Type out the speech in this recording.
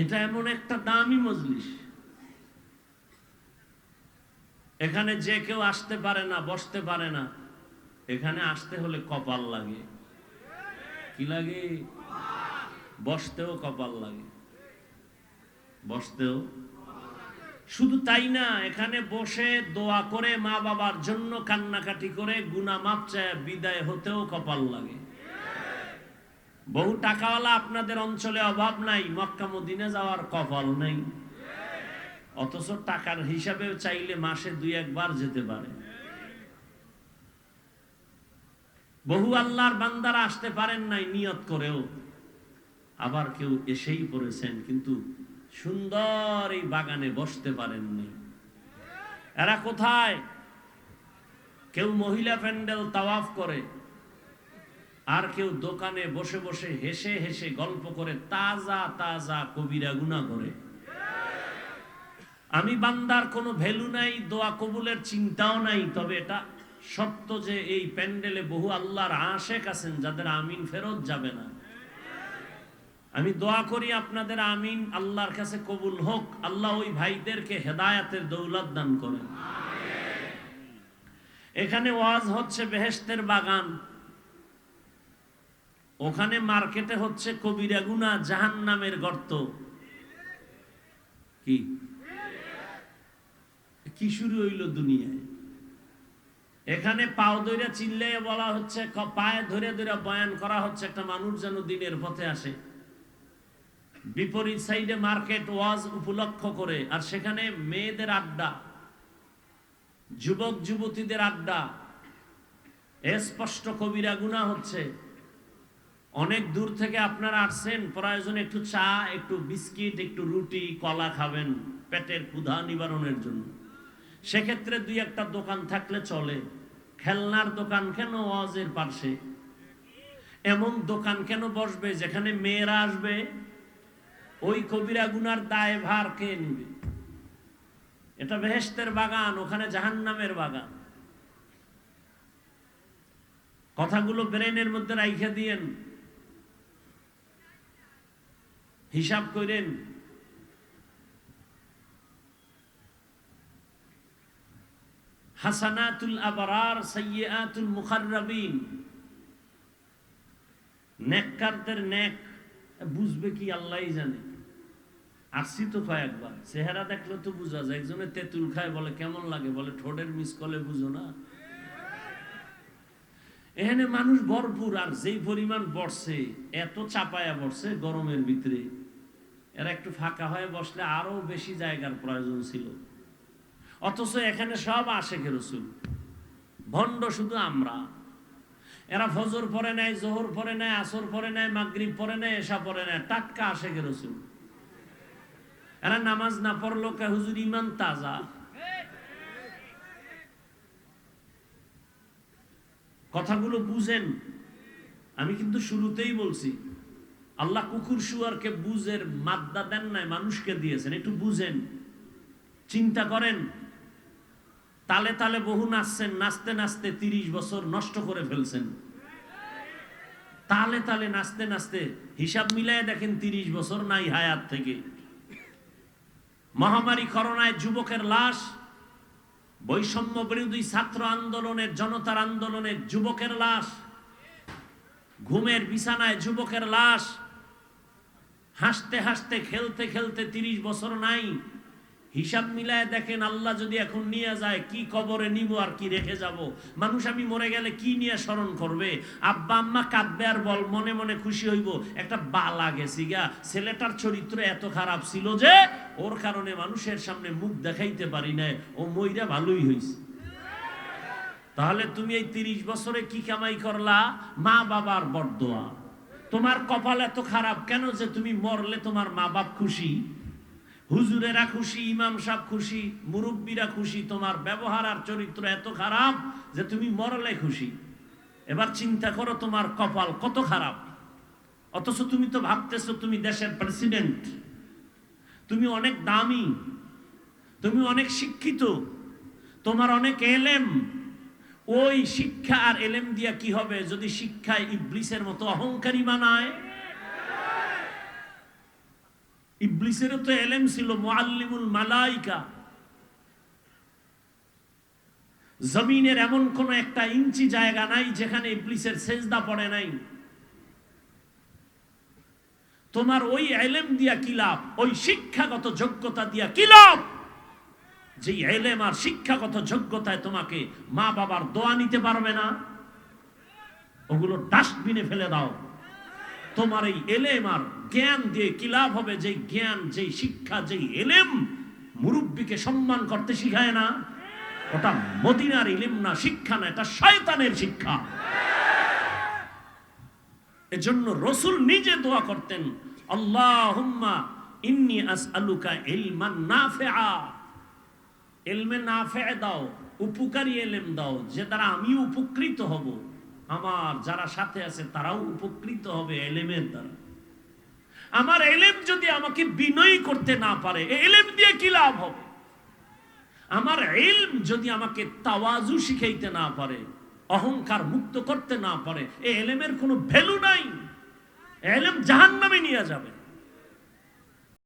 এটা এমন একটা দামি মজলিস। এখানে যে কেউ আসতে পারে না, বসতে পারে না, এখানে আসতে হলে কপাল লাগে। কি লাগে? বসতেও কপাল লাগে। বসতেও শুধু তাই না, এখানে বসে দোয়া করে মা বাবার জন্য কান্নাকাটি করে গুনা মাপ চায়, বিদায় হতেও কপাল লাগে। বহু টাকাওয়ালা আপনাদের অঞ্চলে অভাব নাই, মক্কা মদিনে যাওয়ার কপাল নেই। অথচ টাকার হিসাবে চাইলে মাসে দুই একবার যেতে পারে। বহু আল্লাহর বান্দারা আসতে পারেন নাই নিয়ত করেও। আবার কেউ এসেই পড়েছেন, কিন্তু সুন্দর এই বাগানে বসতে পারেননি এরা কোথায়? কেউ মহিলা প্যান্ডেল তাওয়াফ করে আর কেউ দোকানে বসে বসে হেসে হেসে গল্প করে তাজা তাজা কবিরা গুণা করে। আমি বান্দার কোনো ভ্যালু নাই, দোয়া কবুলের চিন্তাও নাই, তবে এটা সত্য যে এই প্যান্ডেলে বহু আল্লাহর আশেক আছেন যাদের আমিন ফেরত যাবে না। আমি দোয়া করি আপনাদের আমিন, আল্লাহর কাছে কবুল হোক, আল্লাহ ওই ভাইদেরকে হেদায়াতের দৌলত দান করেন। এখানে ওয়াজ হচ্ছে বেহেস্তের বাগান ওখানে মার্কেটে হচ্ছে কবিরা গুনা জাহান নামের গর্ত। কি? কি শুরু হইল দুনিয়ায়? এখানে পাও ধরে চিল্লে বলা হচ্ছে পায়ে ধরে ধরে বয়ান করা হচ্ছে একটা মানুষ যেন দিনের পথে আসে। বিপরীত সাইডে মার্কেট ওয়াজ উপলক্ষ করে, আর সেখানে মেয়েদের আড্ডা যুবক যুবতীদের আড্ডা স্পষ্ট কবিরা গুণা হচ্ছে। অনেক দূর থেকে আপনারা আসছেন, প্রয়োজন একটু চা, একটু বিস্কিট, একটু রুটি, কলা খাবেন, পেটের ক্ষুধা নিবারণের জন্য। সেক্ষেত্রে দুই একটা দোকান থাকলে চলে। খেলনার দোকান কেন ওয়াজের পাশে এমন দোকান কেন বসবে যেখানে মেয়েরা আসবে? ওই কবিরা গুনার দায় ভার কে নিবে? এটা বেহেস্তের বাগান, ওখানে জাহান্নামের বাগান। কথাগুলো ব্রেনের মধ্যে রাইখে দিয়েন। হিসাব করেন। হাসানাতুল আবরার সাইয়াতুল মুখাররাবিন। নেককারদের নেক বুঝবে কি আল্লাহই জানে। আসছি তো কয়েকবার চেহারা দেখলে তো বোঝা যায়, একজনে তেঁতুল খায় বলে, কেমন লাগে? বলে, ঠোঁটের মিস কলে বুঝো না। এখানে মানুষ ভরপুর, আর যেই পরিমাণ বর্ষে এত চাপায়া বর্ষে গরমের ভিতরে। এরা একটু ফাঁকা হয়ে বসলে আরও বেশি জায়গার প্রয়োজন ছিল। অথচ এখানে সব আশেখের রসুল। ভণ্ড শুধু আমরা। এরা ফজর পরে নেয়, জোহর পরে নেয়, আসর পরে নেয়, মাগরিব পরে নেয় এসা পরে নেয়, টাটকা আশেখের রসুল। এরা নামাজ না পড়ল কে হুজুর ইমান তাজা। কথাগুলো বুঝেন। আমি কিন্তু শুরুতেই বলছি আল্লাহ কুকুর শুয়ারকে বুঝের মাদ্দা দেন নাই, মানুষকে দিয়েছেন। একটু বুঝেন, চিন্তা করেন। তালে তালে বহু নাচছেন, নাচতে নাচতে তিরিশ বছর নষ্ট করে ফেলছেন। তালে তালে নাচতে নাচতে হিসাব মিলাই দেখেন তিরিশ বছর নাই হায়াত থেকে। মহামারী করোনায় যুবকের লাশ, বৈষম্য বিরোধী ছাত্র আন্দোলনের, জনতার আন্দোলনের যুবকের লাশ, ঘুমের বিছানায় যুবকের লাশ হাসতে হাসতে, খেলতে খেলতে তিরিশ বছর নাই। হিসাব মিলায় দেখেন, আল্লাহ যদি এখন নিয়ে যায়, কি কবরে নিব আর কি রেখে যাব? মানুষ আমি মরে গেলে কি নিয়ে স্মরণ করবে? আব্বা আম্মা কাঁদবে আর বল, মনে মনে খুশি হইব, একটা বালা গেছি গা। ছেলেটার চরিত্র এত খারাপ ছিল যে, ওর কারণে মানুষের সামনে মুখ দেখাইতে পারি না ও মইরা ভালোই হইছে। তাহলে তুমি এই তিরিশ বছরে কি কামাই করলা? মা বাবার বরদোয়া তোমার কপাল এত খারাপ কেন যে তুমি মরলে তোমার মা বাপ খুশি? হুজুরেরা খুশি, ইমাম সাহেব খুশি, মুরব্বীরা খুশি, তোমার ব্যবহার আর চরিত্র এত খারাপ যে তুমি মরলে খুশি। এবার চিন্তা করো তোমার কপাল কত খারাপ। অথচ তুমি তো ভাবতেছো তুমি দেশের প্রেসিডেন্ট। তুমি অনেক দামি, তুমি অনেক শিক্ষিত, তোমার অনেক এলেম। ওই শিক্ষা আর এলেম দিয়া কি হবে? যদি শিক্ষায় ইবলিসের মতো অহংকারী বানায় ইবলিসেরও তো এলেম ছিল, মুআল্লিমুল মালাইকা। জমিনের এমন কোন একটা ইঞ্চি জায়গা নাই যেখানে ইবলিসের সেজদা পড়ে নাই। তোমার ওই এলেম দিয়া কি লাভ? ওই শিক্ষাগত যোগ্যতা দিয়া কি লাভ? যে এলেম আর শিক্ষাগত যোগ্যতায় তোমাকে মা বাবার দোয়া নিতে পারবে না, ওগুলো ডাস্টবিনে ফেলে দাও। তোমার এই এলেম আর জ্ঞান দিয়ে কি লাভ হবে? যে জ্ঞান যে শিক্ষা যে এলেম মুরব্বীকে সম্মান করতে শিখায় না, ওটা মদিনার ইলিম না, শিক্ষা না, এটা শয়তানের শিক্ষা। এজন্য রসুল নিজে দোয়া করতেন, আল্লাহুম্মা ইন্নি আসআলুকা ইলমান নাফিআ। ইলমে নাফে দাও, উপকারী এলেম দাও, যে দ্বারা আমি উপকৃত হব। আমার যারা সাথে আছে তারাও উপকৃত হবে এলেমের দ্বারা। আমার এলেম যদি আমাকে বিনয়ী করতে না পারে এলেম দিয়ে কি লাভ হবে? আমার ইলম যদি আমাকে তাওয়াজু শিখাইতে না পারে, অহংকার মুক্ত করতে না পারে, এ এলেমের কোনো ভ্যালু নাই। এলেম জাহান্নামে নিয়ে যাবে।